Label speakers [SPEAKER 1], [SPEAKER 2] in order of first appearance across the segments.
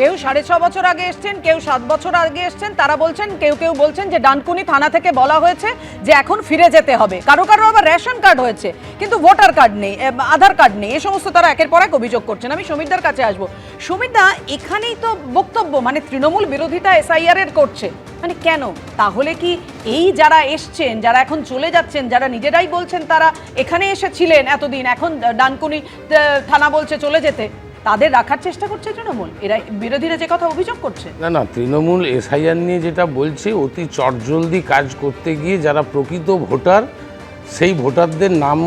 [SPEAKER 1] কেউ সাড়ে ছ বছর আগে এসছেন, কেউ সাত বছর আগে এসছেন, তারা বলছেন, কেউ কেউ বলছেন যে ডানকুনি থানা থেকে বলা হয়েছে যে এখন ফিরে যেতে হবে। কারও কারও আবার রেশন কার্ড হয়েছে, কিন্তু ভোটার কার্ড নেই আধার কার্ড নেই, এ সমস্ত তারা একের পর এক অভিযোগ করছেন। আমি সমীরদার কাছে আসব। সমীরদা এখানেই তো বক্তব্য মানে তৃণমূল বিরোধিতা এসআইআর এর করছে। মানে কেন? তাহলে কি এই যারা এসছেন, যারা এখন চলে যাচ্ছেন, যারা নিজেরাই বলছেন তারা এখানে এসেছিলেন এতদিন, এখন ডানকুনি থানা বলছে চলে যেতে। তাদের রাখার চেষ্টা করছে তৃণমূল? এরা বিরোধীরা যে কথা অভিযোগ করছে।
[SPEAKER 2] না না তৃণমূল এসআইআর নিয়ে যেটা বলছে অতি চটজলদি কাজ করতে গিয়ে যারা প্রকৃত ভোটার সেই ভোটারদের নাম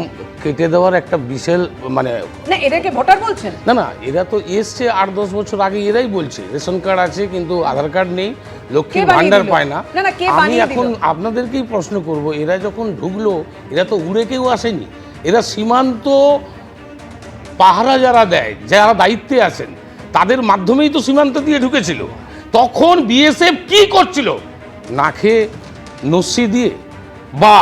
[SPEAKER 2] কেটে দেওয়ার একটা বিশাল মানে
[SPEAKER 1] না এদেরকে ভোটার বলছেন?
[SPEAKER 2] না না এরা তো এসছে আট দশ বছর আগে এরাই বলছে। রেশন কার্ড আছে কিন্তু আধার কার্ড নেই লক্ষ্মী ভান্ডার পায় না। আমি এখন আপনাদেরকেই প্রশ্ন করব এরা যখন ঢুকলো এরা তো উড়ে কেউ আসেনি। এরা সীমান্ত পাহারা যারা দেয় যারা দায়িত্বে আছেন তাদের মাধ্যমেই তো সীমান্ত দিয়ে ঢুকেছিল। তখন বিএসএফ কি করছিল? না খেয়ে নস্যি দিয়ে বা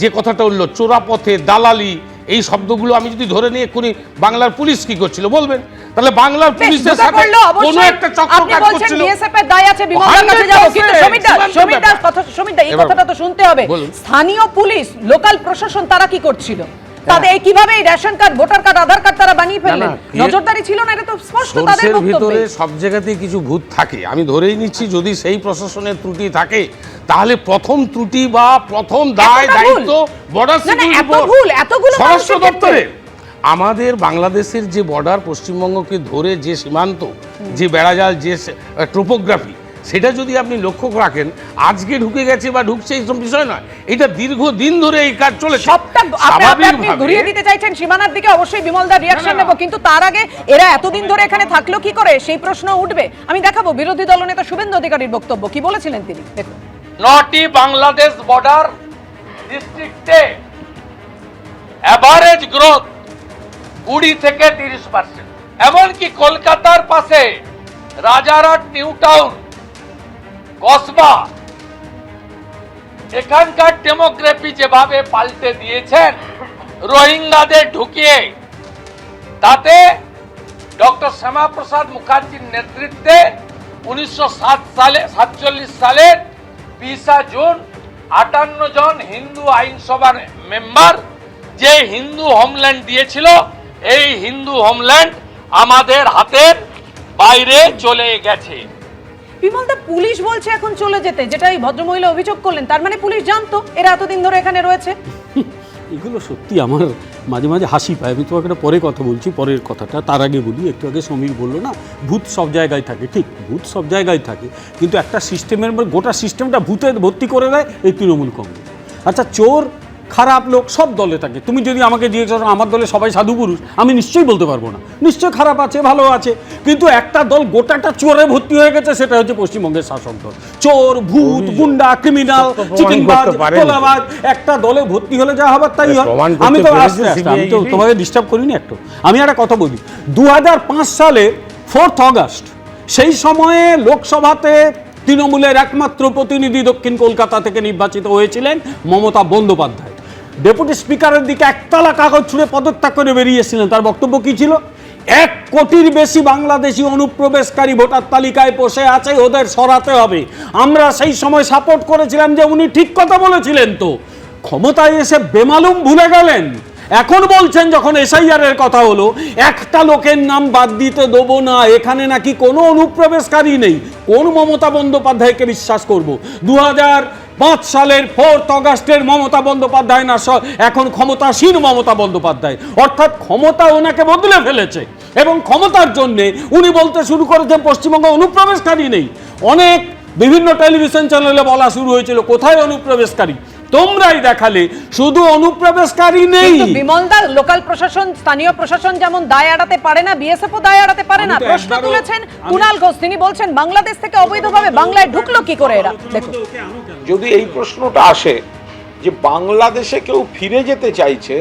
[SPEAKER 2] যে কথাটা উঠল চোরাপথে দালালি এই শব্দগুলো আমি যদি ধরে নিয়ে এক্ষুনি বাংলার পুলিশ কি করছিল বলবেন? তাহলে বাংলার পুলিশের সাথে কোনো একটা চক্র কাজ করছিল।
[SPEAKER 1] BSF এর দায় আছে বিমলদার কাছে
[SPEAKER 2] 100%
[SPEAKER 1] কিন্তু দাস
[SPEAKER 2] ব্যাপার।
[SPEAKER 1] কথা সমীর দা এই কথাটা তো শুনতে হবে। স্থানীয় পুলিশ লোকাল প্রশাসন তারা কি করছিল? তাদের এই কীভাবে এই ration card voter card Aadhaar card তারা বানিয়ে ফেললেন? নজরদারি ছিল না এটা তো স্পষ্ট তাদের
[SPEAKER 2] ভিতরে সব জায়গাতেই কিছু ভূত থাকে। আমি ধরেই নিচ্ছি যদি সেই প্রশাসনের ত্রুটি থাকে তাহলে প্রথম ত্রুটি বা প্রথম দায়? দায়িত্ব বর্ডার স্বরাষ্ট্র
[SPEAKER 1] মানুষের ক্ষেত্রে।
[SPEAKER 2] দপ্তরে। আমাদের বাংলাদেশের যে বর্ডার পশ্চিমবঙ্গকে ধরে যে সীমান্ত যে বেড়াজাল যে টোপোগ্রাফি সেটা যদি আপনি লক্ষ্য রাখেন আজকে ঢুকে গেছে বা ঢুকছে এইসব বিষয় নয়। এটা দীর্ঘ দিন ধরে এই কাজ চলে
[SPEAKER 1] সবটা আপনি ঘুরিয়ে দিতে চাইছেন সীমানার দিকে অবশ্যই বিমলদার রিয়াকশন। নেব কিন্তু তার আগে এরা এতদিন ধরে এখানে থাকল কি করে? সেই প্রশ্ন উঠবে। আমি দেখাবো বিরোধী দলনেতা শুভেন্দু অধিকারীর বক্তব্য। কি বলেছিলেন তিনি? দেখুন।
[SPEAKER 3] নটি বাংলাদেশ বর্ডার ডিস্ট্রিক্টে অ্যাভারেজ গ্রোথ কুড়ি থেকে তিরিশ পার্সেন্ট এমনকি কলকাতার পাশে রাজারহাট নিউ টাউন কসবা। এখানকার ডেমোগ্রাফি যেভাবে পাল্টে দিয়েছেন, রোহিঙ্গাদের ঢুকিয়ে, তাতে ডক্টর শ্যামাপ্রসাদ মুখার্জির নেতৃত্বে উনিশশো সাত সালে, সাতচল্লিশ সালের বিশা জুন আটান্ন জন হিন্দু আইনসভার মেম্বার যে হিন্দু হোমল্যান্ড দিয়েছিল, এই হিন্দু হোমল্যান্ড আমাদের হাতের বাইরে চলে গেছে।
[SPEAKER 1] বিমলদা, পুলিশ বলছে এখন চলে যেতে, যেটা এই ভদ্রমহিলা অভিযোগ করলেন। তার মানে পুলিশ জানতো, এরা এতদিন ধরে এখানে রয়েছে।
[SPEAKER 4] এগুলো সত্যি আমার মাঝে মাঝে হাসি পায়। আমি তোমাকে একটা পরে কথা বলছি, পরের কথাটা, তার আগে বলি, একটু আগে সমীর বলল না, ভূত সব জায়গায় থাকে। ঠিক, ভূত সব জায়গায় থাকে, কিন্তু একটা সিস্টেমের গোটা সিস্টেমটা ভূতে ভর্তি করে দেয় এই তৃণমূল কংগ্রেস। আচ্ছা চোর খারাপ লোক সব দলে থাকে। তুমি যদি আমাকে জিজ্ঞেস করো আমার দলে সবাই সাধু পুরুষ আমি নিশ্চয়ই বলতে পারব না। নিশ্চয় খারাপ আছে ভালো আছে। কিন্তু একটা দল গোটাটা চোরে ভর্তি হয়ে গেছে সেটা হচ্ছে পশ্চিমবঙ্গের শাসক দল। চোর ভূত গুন্ডা ক্রিমিনাল। তোলাবাজ একটা দলে ভর্তি হলে যা হবার তাই হয়। আমি তো
[SPEAKER 2] পেরেছে
[SPEAKER 4] আস্তে আস্তে আমি তো তোমাকে ডিস্টার্ব করিনি একটু। আমি একটা কথা বলি। দু হাজার পাঁচ সালে ফোর্থ অগাস্ট সেই সময়ে লোকসভাতে তৃণমূলের একমাত্র প্রতিনিধি দক্ষিণ কলকাতা থেকে নির্বাচিত হয়েছিলেন মমতা বন্দ্যোপাধ্যায়। ডেপুটি স্পিকারের দিকে একতলা কাগজ ছুঁড়ে পদত্যাগ করে বেরিয়েছিলেন। তার বক্তব্য কি ছিল? এক কোটির বেশি বাংলাদেশি অনুপ্রবেশকারী ভোটার তালিকায় বসে আছে, ওদের সরাতে হবে। আমরা সেই সময় সাপোর্ট করেছিলাম যে উনি ঠিক কথা বলেছিলেন তো। ক্ষমতায় এসে বেমালুম ভুলে গেলেন। এখন বলছেন যখন এসআইআর এর কথা হলো, একটা লোকের নাম বাদ দিতে দেবো না, এখানে নাকি কোনো অনুপ্রবেশকারী নেই। কোন মমতা বন্দ্যোপাধ্যায়কে বিশ্বাস করব? দু হাজার পাঁচ সালের ফোর্থ অগাস্টের মমতা বন্দ্যোপাধ্যায় না এখন ক্ষমতাসীন মমতা বন্দ্যোপাধ্যায়। অর্থাৎ ক্ষমতা ওনাকে বদলে ফেলেছে এবং ক্ষমতার জন্যে উনি বলতে শুরু করেছেন পশ্চিমবঙ্গে অনুপ্রবেশকারী নেই। অনেক বিভিন্ন টেলিভিশন চ্যানেলে বলা শুরু হয়েছিল, কোথায় অনুপ্রবেশকারী? তোমরাই দেখালে শুধু অনুপ্রবেশকারী নেই।
[SPEAKER 1] কিন্তু বিমলদা লোকাল প্রশাসন স্থানীয় প্রশাসন যেমন দায় এড়াতে পারে না বিএসএফও দায় এড়াতে পারে না। প্রশ্ন তুলেছেন কুণাল ঘোষ। তিনি বলছেন বাংলাদেশ থেকে অবৈধভাবে বাংলায় ঢুকলো কি করে এরা? দেখুন।
[SPEAKER 5] যদি এই প্রশ্নটা আসে যে বাংলাদেশে কেউ ফিরে যেতে চাইছে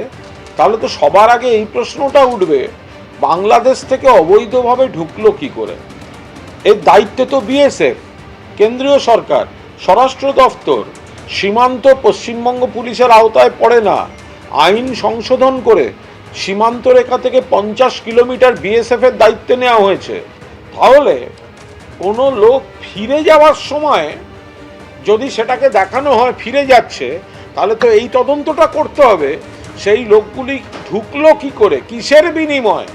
[SPEAKER 5] তাহলে তো সবার আগে এই প্রশ্নটা উঠবে বাংলাদেশ থেকে অবৈধভাবে ঢুকলো কি করে? এর দায়িত্ব তো বিএসএফ কেন্দ্রীয় সরকার স্বরাষ্ট্র দফতর সীমান্ত পশ্চিমবঙ্গ পুলিশের আওতায় পড়ে না। আইন সংশোধন করে সীমান্ত রেখা থেকে পঞ্চাশ কিলোমিটার বিএসএফ এর দায়িত্বে নেওয়া হয়েছে। তাহলে কোনো লোক ফিরে যাওয়ার সময় যদি সেটাকে দেখানো হয় ফিরে যাচ্ছে, তাহলে তো এই তদন্তটা করতে হবে। সেই লোকগুলি ঢুকলো কি করে? কিসের বিনিময়?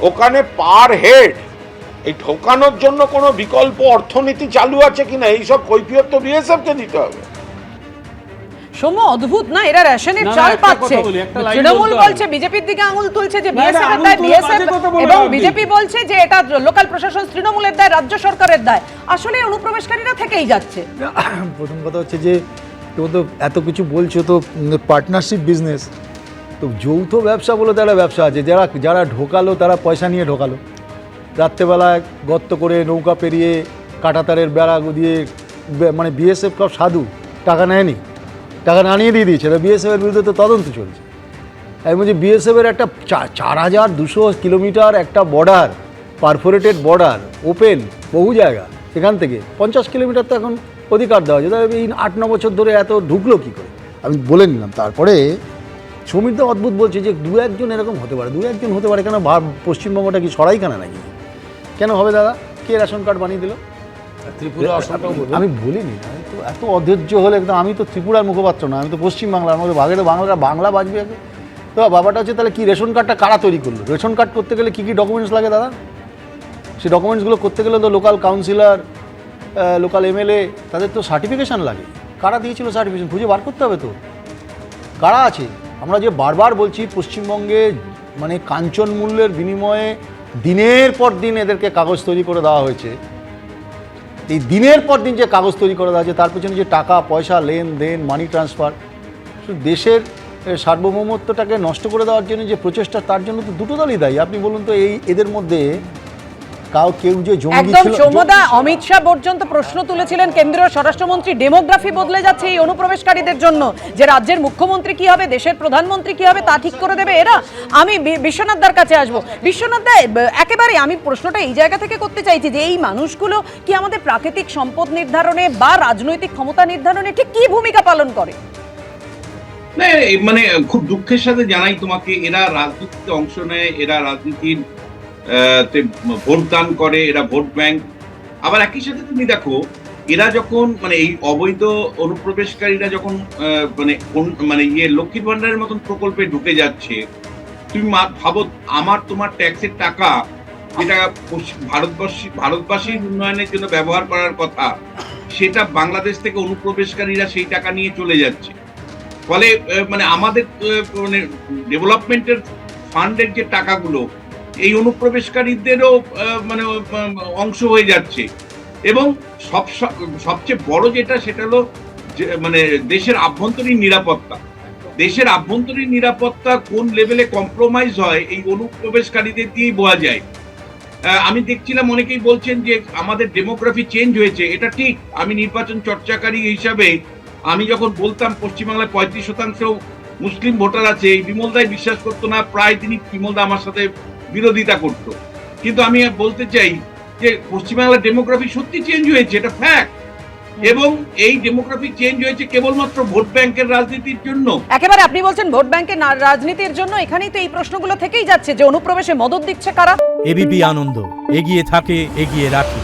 [SPEAKER 5] ওখানে পার হেড, এই ঢোকানোর জন্য কোনো বিকল্প অর্থনীতি চালু আছে কিনা? এইসব কৈফিয়ত তো বিএসএফকে দিতে হবে।
[SPEAKER 1] সৌম্য অদ্ভুত। না এরা রেশনের চাল পাচ্ছে। তৃণমূল বলছে বিজেপির দিকে আঙুল তুলছে যে বিএসএফ এর দায় বিএসএফ এবং বিজেপি বলছে যে এটা লোকাল প্রশাসন তৃণমূলের দায় রাজ্য সরকারের দায়। আসলে অনুপ্রবেশকারীরা থেকেই যাচ্ছে।
[SPEAKER 6] প্রথম কথা হচ্ছে যে তো তো এত কিছু বলছো তো পার্টনারশিপ বিজনেস তো যৌথ ব্যবসা বলে তো একটা ব্যবসা আছে যারা যারা ঢোকালো তারা পয়সা নিয়ে ঢোকালো। রাত্রেবেলায় গর্ত করে নৌকা পেরিয়ে কাঁটাতারের বেড়া দিয়ে মানে বিএসএফ সব সাধু টাকা নেয়নি। টাকা না নিয়ে দিয়ে দিয়েছে। বিএসএফের বিরুদ্ধে তো তদন্ত চলছে। আমি বলছি বিএসএফের একটা চার হাজার দুশো কিলোমিটার একটা বর্ডার পারফোরেটেড বর্ডার ওপেন বহু জায়গা সেখান থেকে পঞ্চাশ কিলোমিটার তো এখন অধিকার দেওয়া তাহলে এই আট, ন বছর ধরে এত ঢুকলো কী করে? আমি বলে নিলাম, তারপরে সমীরদা অদ্ভুত বলছে যে দু একজন এরকম হতে পারে, দু একজন হতে পারে কেন? পশ্চিমবঙ্গটা কি সরাইখানা নাকি? কেন হবে দাদা? কে রেশন কার্ড বানিয়ে দিল?
[SPEAKER 2] ত্রিপুরা
[SPEAKER 6] আমি বলিনি তো এত অধৈর্য হলে একদম আমি তো ত্রিপুরার মুখপাত্র না আমি তো পশ্চিম বাংলার আমাদের ভাগে তো বাংলা বাংলা বাজবে আগে। তো বাবাটা হচ্ছে তাহলে কি রেশন কার্ডটা কারা তৈরি করল? রেশন কার্ড করতে গেলে কী কী ডকুমেন্টস লাগে দাদা? সেই ডকুমেন্টসগুলো করতে গেলে তো লোকাল কাউন্সিলর লোকাল এমএলএ তাদের তো সার্টিফিকেশান লাগে। কারা দিয়েছিল সার্টিফিকেশন খুঁজে বার করতে হবে তো। কারা আছে? আমরা যে বারবার বলছি পশ্চিমবঙ্গে মানে কাঞ্চন মূল্যের বিনিময়ে দিনের পর দিন এদেরকে কাগজ তৈরি করে দেওয়া হয়েছে। এই দিনের পর দিন যে কাগজ তৈরি করা হয়েছে, তার পেছনে যে টাকা, পয়সা, লেনদেন মানি ট্রান্সফার দেশের সার্বভৌমত্বটাকে নষ্ট করে দেওয়ার জন্য যে প্রচেষ্টা, তার জন্য তো দুটো দলই দায়ী। আপনি বলুন তো এই এদের মধ্যে কাউ কেউ যে জঙ্গি
[SPEAKER 1] একদম
[SPEAKER 6] ছিল
[SPEAKER 1] সৌম্যদা অমিত শাহ পর্যন্ত প্রশ্ন তুলেছিলেন কেন্দ্রীয় স্বরাষ্ট্রমন্ত্রী। ডেমোগ্রাফি বদলে যাচ্ছে এই অনুপ্রবেশকারীদের জন্য। যে রাজ্যের মুখ্যমন্ত্রী কি হবে দেশের প্রধানমন্ত্রী কি হবে তা ঠিক করে দেবে এরা? আমি বি- বিশ্বনাথ দার কাছে আসব। বিশ্বনাথ দা একেবারে আমি প্রশ্নটা এই জায়গা থেকে করতে চাইছি যে এই মানুষগুলো কি আমাদের প্রাকৃতিক সম্পদ নির্ধারণে বা রাজনৈতিক ক্ষমতা নির্ধারণে ঠিক কি ভূমিকা পালন করে?
[SPEAKER 7] মানে খুব দুঃখের সাথে জানাই তোমাকে এরা রাজনীতিতে অংশ নেয় এরা রাজনীতির আহ, তে ভোট দান করে এরা ভোট ব্যাংক। আবার একই সাথে তুমি দেখো এরা যখন মানে এই অবৈধ অনুপ্রবেশকারীরা যখন মানে মানে ইয়ে লক্ষ্মীর ভান্ডারের মতন প্রকল্পে ঢুকে যাচ্ছে তুমি ভাবো আমার তোমার ট্যাক্সের টাকা যেটা ভারতবর্ষী ভারতবাসীর উন্নয়নের জন্য ব্যবহার করার কথা সেটা বাংলাদেশ থেকে অনুপ্রবেশকারীরা সেই টাকা নিয়ে চলে যাচ্ছে। ফলে মানে আমাদের মানে ডেভেলপমেন্টের ফান্ডের যে টাকাগুলো এই অনুপ্রবেশকারীদেরও মানে অংশ হয়ে যাচ্ছে। এবং সব সবচেয়ে বড় যেটা, সেটা হলো মানে দেশের আভ্যন্তরীণ নিরাপত্তা। দেশের আভ্যন্তরীণ নিরাপত্তা কোন লেভেলে কম্প্রোমাইজ হয়, এই অনুপ্রবেশকারীদের দিয়েই বোঝা যায়। আমি দেখছিলাম অনেকেই বলছেন যে, আমাদের ডেমোগ্রাফি চেঞ্জ হয়েছে। এটা ঠিক, আমি নির্বাচন চর্চাকারী হিসাবে, আমি যখন বলতাম পশ্চিমবাংলায় পঁয়ত্রিশ শতাংশ মুসলিম ভোটার আছে, এই বিমলদাই বিশ্বাস করতো না, প্রায় তিনি বিমলদা আমার সাথে বিরোধিতা করত। কিন্তু আমি বলতে চাই যে পশ্চিমবাংলার ডেমোগ্রাফি সত্যি চেঞ্জ হয়েছে এটা ফ্যাক্ট এবং এই ডেমোগ্রাফি চেঞ্জ হয়েছে কেবলমাত্র ভোট ব্যাংকের রাজনীতির জন্য।
[SPEAKER 1] একেবারে আপনি বলছেন ভোট ব্যাংকের রাজনীতির জন্য এখানেই তো এই প্রশ্নগুলো থেকেই যাচ্ছে যে অনুপ্রবেশে মদত দিচ্ছে কারা?
[SPEAKER 8] এবিপি আনন্দ এগিয়ে থাকে এগিয়ে রাখে।